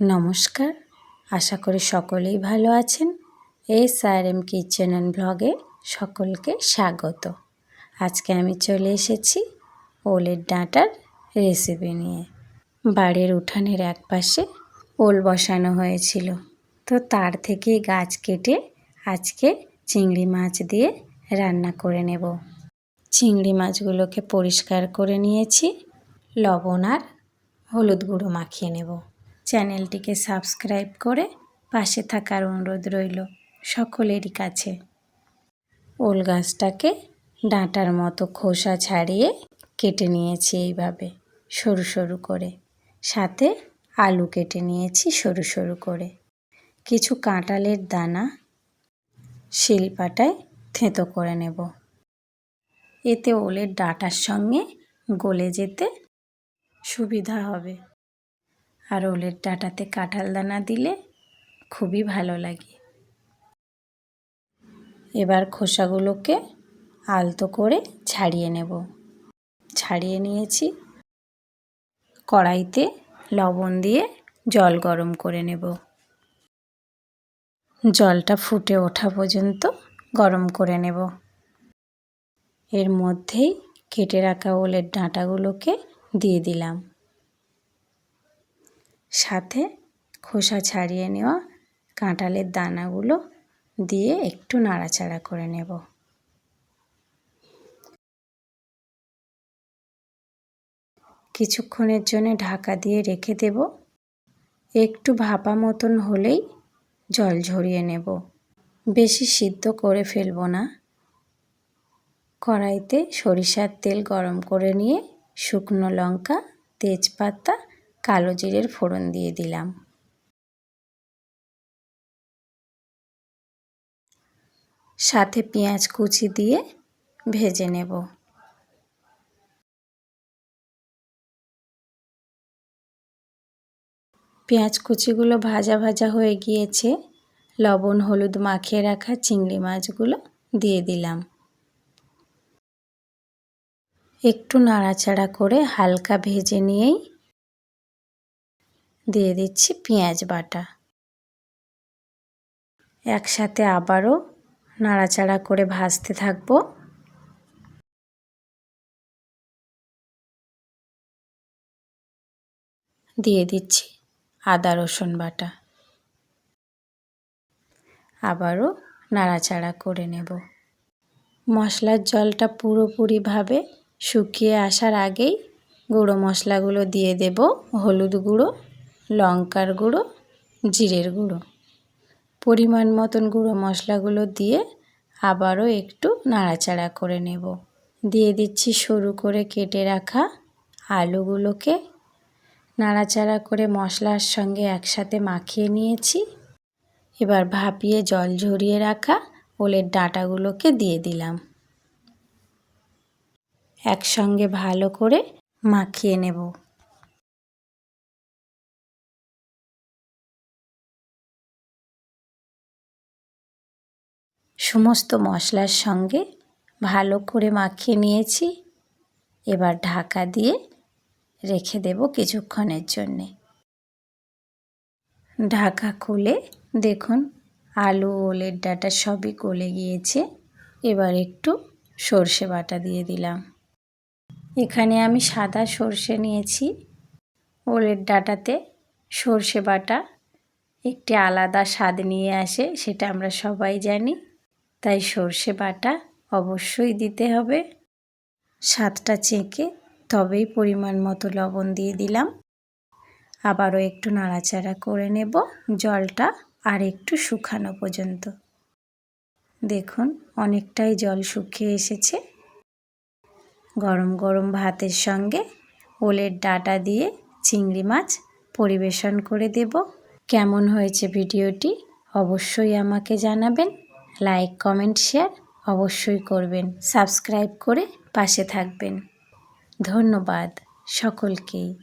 নমস্কার। আশা করি সকলেই ভালো আছেন। S R M kitchen and ব্লগে সকলকে স্বাগত। আজকে আমি চলে এসেছি ওলের ডাঁটার রেসিপি নিয়ে। বাড়ির উঠানের এক পাশে ওল বসানো হয়েছিল। তো তার থেকেই গাছ কেটে আজকে চিংড়ি মাছ দিয়ে রান্না করে নেব। চিংড়ি মাছগুলোকে পরিষ্কার করে নিয়েছি। লবণ আর হলুদ গুঁড়ো মাখিয়ে নেব। চ্যানেলটিকে সাবস্ক্রাইব করে পাশে থাকার অনুরোধ রইল সকলেরই কাছে। ওল গাছটাকে ডাঁটার মতো খোসা ছাড়িয়ে কেটে নিয়েছি এইভাবে সরু সরু করে। সাথে আলু কেটে নিয়েছি সরু সরু করে। কিছু কাঁটালের দানা শিলপাটায় থেঁতো করে নেব। এতে ওলের ডাটার সঙ্গে গলে যেতে সুবিধা হবে। আর ওলের ডাটাতে কাঁঠাল দানা দিলে খুবই ভালো লাগে। এবার খোসাগুলোকে আলতো করে ছাড়িয়ে নেব। ছাড়িয়ে নিয়েছি কড়াইতে লবণ দিয়ে জল গরম করে নেব। জলটা ফুটে ওঠা পর্যন্ত গরম করে নেব। এর মধ্যেই কেটে রাখা ওলের ডাঁটাগুলোকে দিয়ে দিলাম। সাথে খোসা ছাড়িয়ে নেওয়া কাঁঠালের দানাগুলো দিয়ে একটু নাড়াচাড়া করে নেব। কিছুক্ষণের জন্য ঢাকা দিয়ে রেখে দেব। একটু ভাপা মতন হলেই জল ঝরিয়ে নেব। বেশি সিদ্ধ করে ফেলব না। কড়াইতে সরিষার তেল গরম করে নিয়ে শুকনো লঙ্কা, তেজপাতা কালো জিরের ফোড়ন দিয়ে দিলাম। সাথে পেঁয়াজ কুচি দিয়ে ভেজে নেব। পেঁয়াজ কুচিগুলো ভাজা ভাজা হয়ে গিয়েছে, লবণ, হলুদ মাখিয়ে রাখা চিংড়ি মাছগুলো দিয়ে দিলাম। একটু নাড়াচাড়া করে হালকা ভেজে নিয়েই দিয়ে দিচ্ছি পেঁয়াজ বাটা। একসাথে আবারও নাড়াচাড়া করে ভাজতে থাকব। দিয়ে দিচ্ছি আদা, রসুন বাটা। আবারও নাড়াচাড়া করে নেব। মশলার জলটা পুরোপুরিভাবে শুকিয়ে আসার আগেই গুঁড়ো মশলাগুলো দিয়ে দেব, হলুদ গুঁড়ো। লঙ্কার গুঁড়ো, জিরের গুঁড়ো। পরিমাণ মতন গুঁড়ো মশলাগুলো দিয়ে আবারও একটু নাড়াচাড়া করে নেব। দিয়ে দিচ্ছি সরু করে কেটে রাখা আলুগুলোকে। নাড়াচাড়া করে মশলার সঙ্গে একসাথে মাখিয়ে নিয়েছি। এবার ভাপিয়ে জল ঝরিয়ে রাখা ওলের ডাঁটাগুলোকে দিয়ে দিলাম। একসঙ্গে ভালো করে মাখিয়ে নেব। সমস্ত মশলার সঙ্গে ভালো করে মাখিয়ে নিয়েছি। এবার ঢাকা দিয়ে রেখে দেব কিছুক্ষণের জন্যে। ঢাকা খুলে দেখুন, আলু ওলের ডাটা সবই গলে গিয়েছে। এবার একটু সর্ষে বাটা দিয়ে দিলাম। এখানে আমি সাদা সর্ষে নিয়েছি। ওলের ডাটাতে সর্ষে বাটা একটি আলাদা স্বাদ নিয়ে আসে, সেটা আমরা সবাই জানি। তাই সর্ষে বাটা অবশ্যই দিতে হবে। সাতটা চেঁকে তবেই পরিমাণ মতো লবণ দিয়ে দিলাম। আবারও একটু নাড়াচাড়া করে নেব জলটা আর একটু শুকানো পর্যন্ত। দেখুন, অনেকটাই জল শুকিয়ে এসেছে। গরম গরম ভাতের সঙ্গে ওলের ডাটা দিয়ে চিংড়ি মাছ পরিবেশন করে দেব। কেমন হয়েছে ভিডিওটি অবশ্যই আমাকে জানাবেন। লাইক কমেন্ট শেয়ার অবশ্যই করবেন। সাবস্ক্রাইব করে পাশে থাকবেন। ধন্যবাদ সকলকেই।